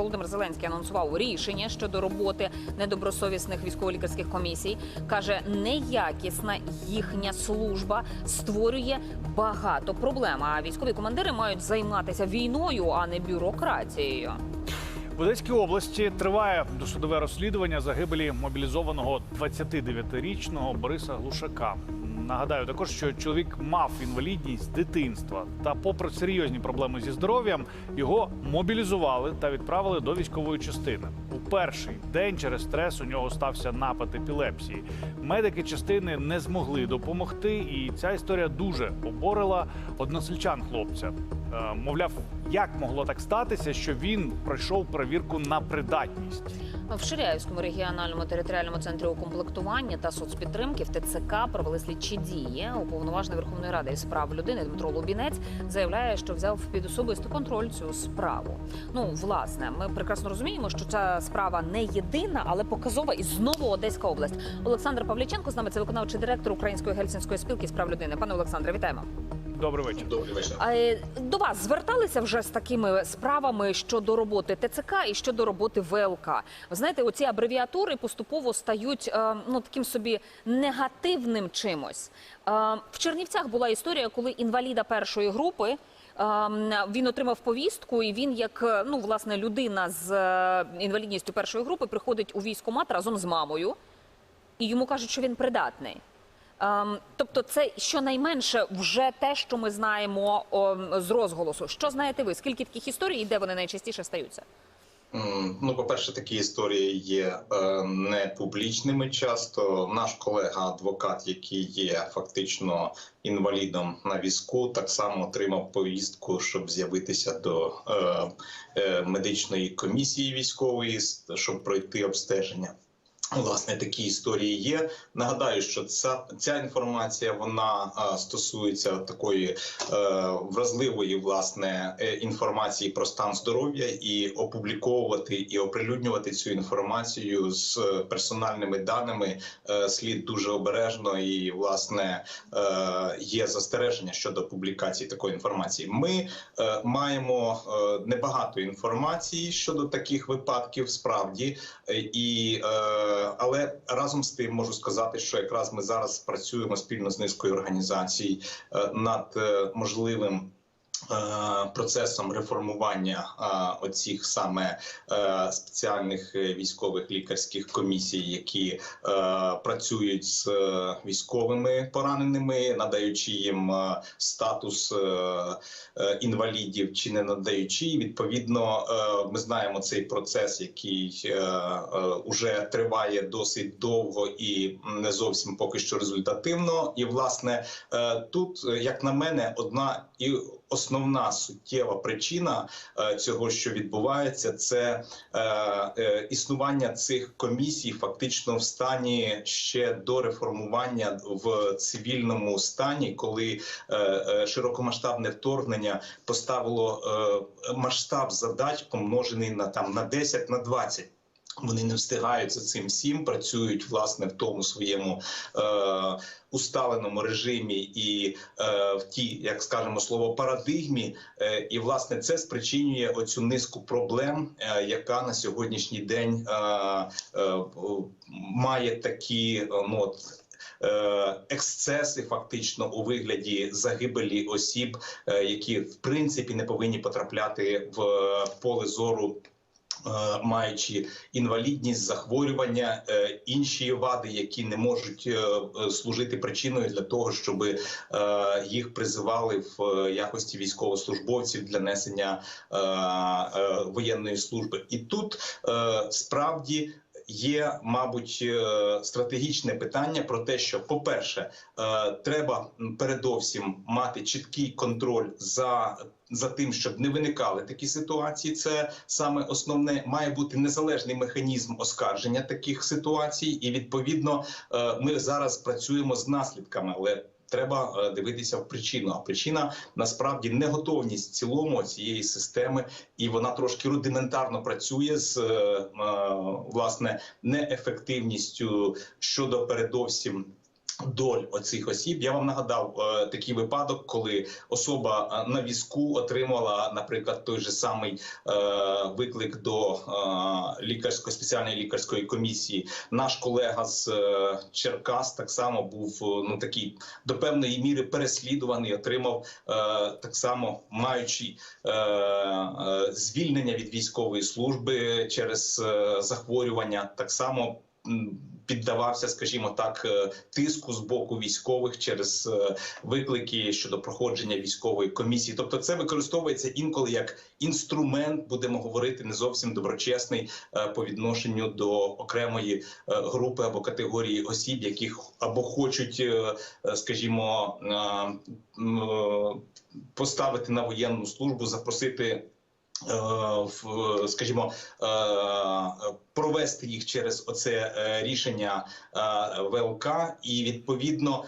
Володимир Зеленський анонсував рішення щодо роботи недобросовісних військово-лікарських комісій. каже, неякісна їхня служба створює багато проблем. А військові командири мають займатися війною, а не бюрократією. В Одеській області триває досудове розслідування загибелі мобілізованого 29-річного Бориса Глушака. Нагадаю також, що чоловік мав інвалідність дитинства. Та, попри серйозні проблеми зі здоров'ям, його мобілізували та відправили до військової частини. У перший день через стрес у нього стався напад епілепсії. Медики частини не змогли допомогти, і ця історія дуже оборила односельчан хлопця. Е, Мовляв, як могло так статися, що він пройшов перевірку на придатність. В Ширяївському регіональному територіальному центрі укомплектування та соцпідтримки в ТЦК провели слідчі дії. Уповноважений Верховної Ради із прав людини Дмитро Лубінець заявляє, що взяв під особистий контроль цю справу. Ну, власне, ми прекрасно розуміємо, що ця справа не єдина, але показова і знову Одеська область. Олександр Павліченко з нами це виконавчий директор Української гельсінської спілки з прав людини. Пане Олександре, вітаємо. Добрий вечір. Добрий вечір. А е, до вас зверталися вже з такими справами щодо роботи ТЦК і щодо роботи ВЛК. Ви знаєте, оці абревіатури поступово стають е, ну таким собі негативним чимось. Е, в Чернівцях була історія, коли інваліда першої групи. Він отримав повістку, і він, як ну власне людина з інвалідністю першої групи, приходить у військкомат разом з мамою, і йому кажуть, що він придатний. Ем, тобто, це щонайменше вже те, що ми знаємо з розголосу. Що знаєте ви? Скільки таких історій і де вони найчастіше стаються? Ну, по-перше, такі історії є е, не публічними. Часто наш колега-адвокат, який є фактично інвалідом на візку, так само отримав повістку, щоб з'явитися до е, е, медичної комісії військової, щоб пройти обстеження. Власне, такі історії є. Нагадаю, що ця, ця інформація вона а, стосується такої е, вразливої власне е, інформації про стан здоров'я і опубліковувати і оприлюднювати цю інформацію з персональними даними е, слід дуже обережно і власне е, є застереження щодо публікації такої інформації. Ми е, маємо е, небагато інформації щодо таких випадків, справді Е, і е, але разом з тим можу сказати, що якраз ми зараз працюємо спільно з низкою організацій е, над е, можливим. Е, Процесом реформування е, оцих саме е, спеціальних військових лікарських комісій, які працюють з військовими пораненими, надаючи їм статус інвалідів чи не надаючи. Відповідно, ми знаємо цей процес, який уже триває досить довго і не зовсім поки що результативно. І власне тут, як на мене, одна і основна суттєва причина е, цього, що відбувається, це е, е, існування цих комісій, фактично в стані ще до реформування в цивільному стані, коли широкомасштабне вторгнення поставило масштаб задач, помножений на там на 10, на 20. Вони не встигають за цим всім, працюють власне в тому своєму е, усталеному режимі і е, в тій, як скажемо слово, парадигмі. Е, і власне це спричинює оцю низку проблем, е, яка на сьогоднішній день е, е, має такі е, ну, от, е, Ексцеси фактично у вигляді загибелі осіб, е, які в принципі не повинні потрапляти в поле зору маючи інвалідність, захворювання, е, інші вади, які не можуть е, е, служити причиною для того, щоб е, їх призивали в е, якості військовослужбовців для несення е, е, воєнної служби. І тут е, справді. Є, мабуть, е, стратегічне питання про те, що, по-перше, е, треба передовсім мати чіткий контроль за за тим, щоб не виникали такі ситуації. Це саме основне має бути незалежний механізм оскарження таких ситуацій, і відповідно е, ми зараз працюємо з наслідками, але. Треба е, дивитися в причину. А причина насправді не готовність в цілому цієї системи, і вона трошки рудиментарно працює з е, е, власне неефективністю щодо передовсім Доль оцих осіб я вам нагадав е, такий випадок, коли особа е, на візку отримала, наприклад, той же самий е, виклик до е, лікарської спеціальної лікарської комісії. Наш колега з е, Черкас так само був е, ну такий до певної міри переслідуваний, отримав е, так само маючи е, е, звільнення від військової служби через е, захворювання, так само. Піддавався, скажімо так, е, тиску з боку військових через е, виклики щодо проходження військової комісії. Тобто, це використовується інколи як інструмент, будемо говорити, не зовсім доброчесний е, по відношенню до окремої групи або категорії осіб, яких або хочуть, скажімо, поставити на воєнну службу, запросити. Е, в, скажімо, е, провести їх через оце е, рішення ВЛК. І відповідно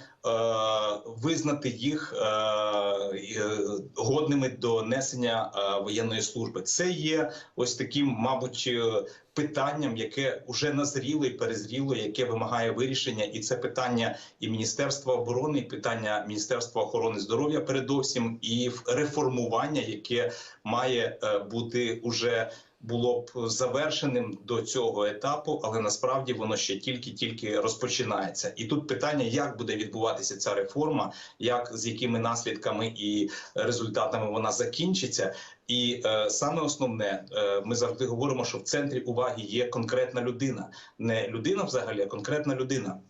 визнати їх е, е, годними до несення е, воєнної служби. Це є ось таким, мабуть, е, питанням, яке вже назріло і перезріло, яке вимагає вирішення, і це питання і Міністерства оборони, і питання Міністерства охорони здоров'я, передовсім, і реформування, яке має е, бути уже було б завершеним до цього етапу, але насправді воно ще тільки-тільки розпочинається. І тут питання, як буде відбуватися ця реформа, як з якими наслідками і результатами вона закінчиться. І е, саме основне, е, ми завжди говоримо, що в центрі уваги є конкретна людина, не людина взагалі, а конкретна людина.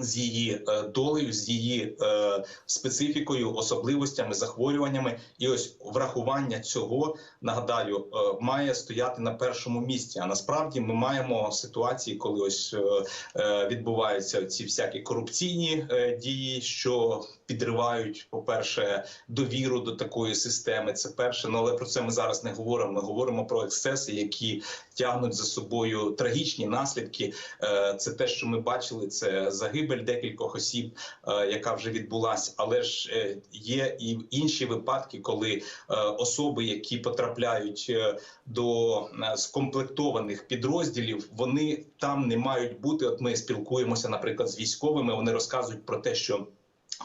З її е, долею, з її е, специфікою, особливостями, захворюваннями, і ось врахування цього нагадаю е, має стояти на першому місці. А насправді ми маємо ситуації, коли ось е, е, відбуваються ці всякі корупційні е, дії, що підривають, по перше, довіру до такої системи. Це перше, ну але про це ми зараз не говоримо. Ми говоримо про ексцеси, які тягнуть за собою трагічні наслідки. Е, Це те, що ми бачили, це загибель декількох осіб, е, яка вже відбулася. Але ж е, є і інші випадки, коли особи, які потрапляють до скомплектованих підрозділів, вони там не мають бути. От ми спілкуємося, наприклад, з військовими. Вони розказують про те, що.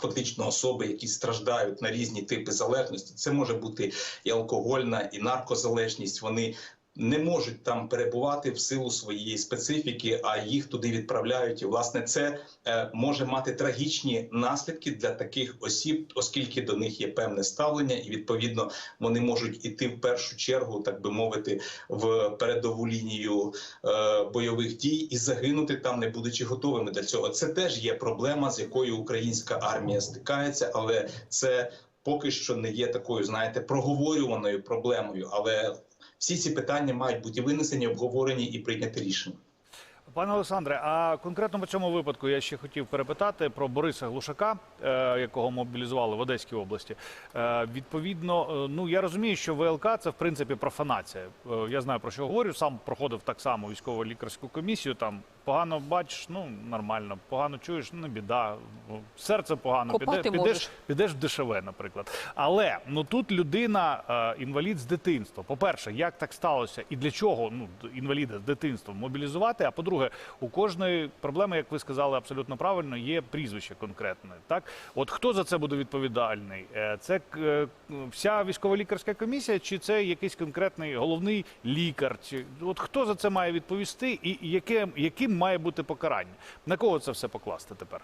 Фактично особи, які страждають на різні типи залежності, це може бути і алкогольна, і наркозалежність. Вони не можуть там перебувати в силу своєї специфіки, а їх туди відправляють. І власне це е, може мати трагічні наслідки для таких осіб, оскільки до них є певне ставлення, і відповідно вони можуть іти в першу чергу, так би мовити, в передову лінію е, бойових дій і загинути там, не будучи готовими до цього. Це теж є проблема, з якою українська армія стикається, але це поки що не є такою, знаєте, проговорюваною проблемою. Але всі ці питання мають бути винесені, обговорені і прийняти рішення. Пане Олександре, а конкретно по цьому випадку я ще хотів перепитати про Бориса Глушака, е, якого мобілізували в Одеській області. Е, Відповідно, е, ну я розумію, що ВЛК це в принципі профанація. Я знаю про що говорю. Сам проходив так само військово-лікарську комісію. Там погано бачиш, ну нормально, погано чуєш, ну не біда. Серце погано, Копати піде, підеш, можеш. підеш в дешеве, наприклад. Але ну тут людина е, інвалід з дитинства. По-перше, як так сталося і для чого ну д- інваліда з дитинства мобілізувати? А по-друге, у кожної проблеми, як ви сказали абсолютно правильно, є прізвище конкретне. Так, от хто за це буде відповідальний? Е, Це е, вся військово-лікарська комісія, чи це якийсь конкретний головний лікар? Чи от хто за це має відповісти, і і яке яким має бути покарання? На кого це все покласти тепер?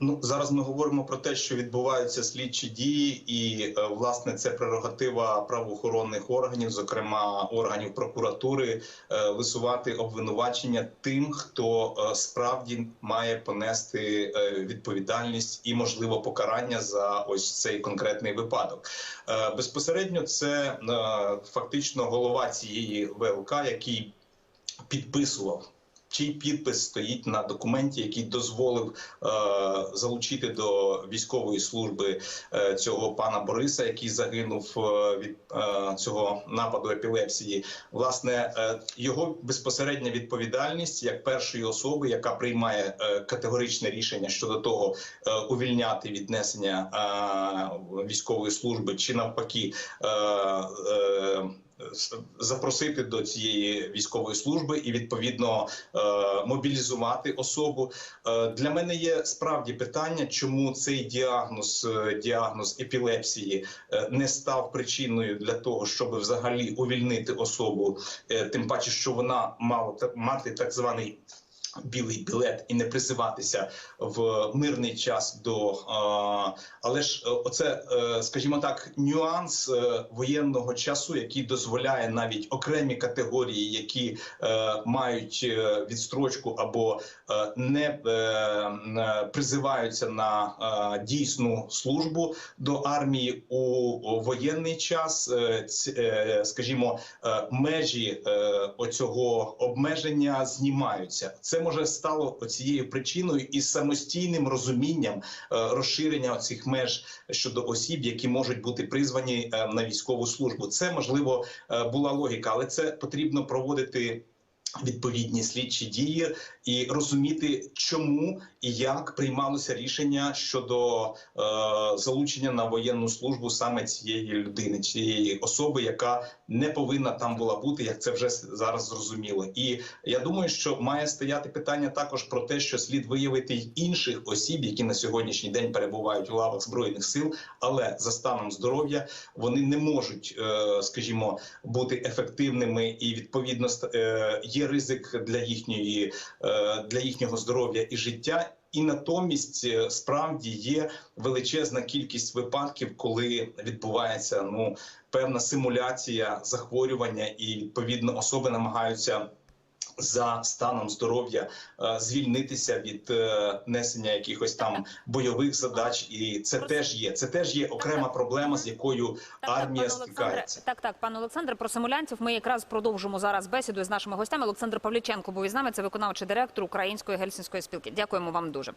Ну зараз ми говоримо про те, що відбуваються слідчі дії, і е, власне це прерогатива правоохоронних органів, зокрема органів прокуратури, е, висувати обвинувачення тим, хто е, справді має понести відповідальність і можливо покарання за ось цей конкретний випадок. Безпосередньо це фактично голова цієї ВЛК, який підписував. Чий підпис стоїть на документі, який дозволив е, залучити до військової служби е, цього пана Бориса, який загинув е, від е, цього нападу епілепсії. Власне, е, його безпосередня відповідальність як першої особи, яка приймає е, категоричне рішення щодо того, е, увільняти від несення е, військової служби, чи навпаки. Е, е, запросити до цієї військової служби і відповідно е, мобілізувати особу. Е, Для мене є справді питання, чому цей діагноз, е, діагноз епілепсії не став причиною для того, щоб взагалі увільнити особу, тим паче, що вона мала мати так званий. Білий білет і не призиватися в мирний час до але ж е, оце, е, скажімо так, нюанс е, воєнного часу, який дозволяє навіть окремі категорії, які мають відстрочку або не призиваються на дійсну службу до армії у, воєнний час, скажімо, межі оцього обмеження знімаються. Це може стало цією причиною і самостійним розумінням е, розширення цих меж щодо осіб, які можуть бути призвані е, на військову службу. Це можливо е, була логіка, але це потрібно проводити. Відповідні слідчі дії і розуміти, чому і як приймалося рішення щодо е, залучення на воєнну службу саме цієї людини, цієї особи, яка не повинна там була бути, як це вже зараз зрозуміло. І я думаю, що має стояти питання також про те, що слід виявити й інших осіб, які на сьогоднішній день перебувають у лавах збройних сил, але за станом здоров'я вони не можуть, е, скажімо, бути ефективними, і відповідно е, є ризик для їхньої е, для їхнього здоров'я і життя. І натомість е, справді є величезна кількість випадків, коли відбувається ну певна симуляція захворювання, і відповідно особи намагаються за станом здоров'я е, звільнитися від е, несення якихось там бойових задач, і це теж є. Це теж є окрема проблема, з якою армія стикається. так, так, пане Олександре, про симулянтів ми якраз продовжимо зараз бесіду з нашими гостями. Олександр Павліченко був із нами, це виконавчий директор Української гельсінської спілки. Дякуємо вам дуже.